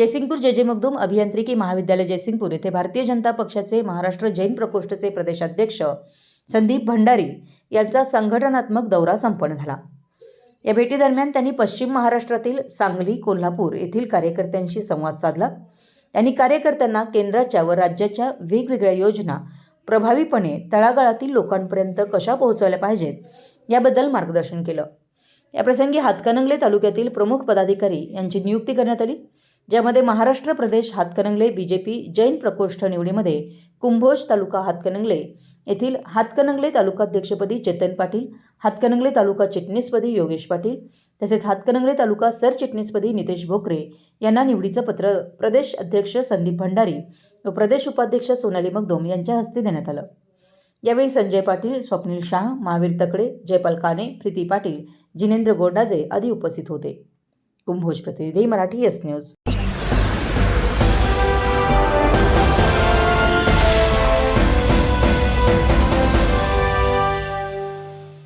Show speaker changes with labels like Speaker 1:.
Speaker 1: जयसिंगपूर जे जे मगदूम अभियांत्रिकी महाविद्यालय जयसिंगपूर येथे भारतीय जनता पक्षाचे महाराष्ट्र जैन प्रकोष्ठचे प्रदेशाध्यक्ष संदीप भंडारी यांचा संघटनात्मक दौरा संपन्न झाला. या भेटीदरम्यान त्यांनी पश्चिम महाराष्ट्रातील सांगली कोल्हापूर येथील कार्यकर्त्यांशी संवाद साधला. त्यांनी कार्यकर्त्यांना केंद्राच्या व राज्याच्या वेगवेगळ्या योजना प्रभावीपणे तळागाळातील लोकांपर्यंत कशा पोहोचवल्या पाहिजेत याबद्दल मार्गदर्शन केलं. याप्रसंगी हातकणंगले तालुक्यातील प्रमुख पदाधिकारी यांची नियुक्ती करण्यात आली. ज्यामध्ये Maharashtra Pradesh Hatkanangale B J P Jain प्रकोष्ठ निवडीमध्ये कुंभोज तालुका हातकणंगले येथील हातकणंगले तालुकाध्यक्षपदी चेतन पाटील हातकणंगले तालुका चिटणीसपदी योगेश पाटील तसेच हातकणंगले तालुका सरचिटणीसपदी नितेश भोकरे यांना निवडीचं पत्र प्रदेश अध्यक्ष संदीप भंडारी व प्रदेश उपाध्यक्ष सोनाली मगदोम यांच्या हस्ते देण्यात आलं. यावेळी संजय पाटील स्वप्नील शाह महावीर तकडे जयपाल काने प्रीती पाटील जिनेंद्र गोंडाजे आदी उपस्थित होते. कुंभोज प्रतिनिधी मराठी एस न्यूज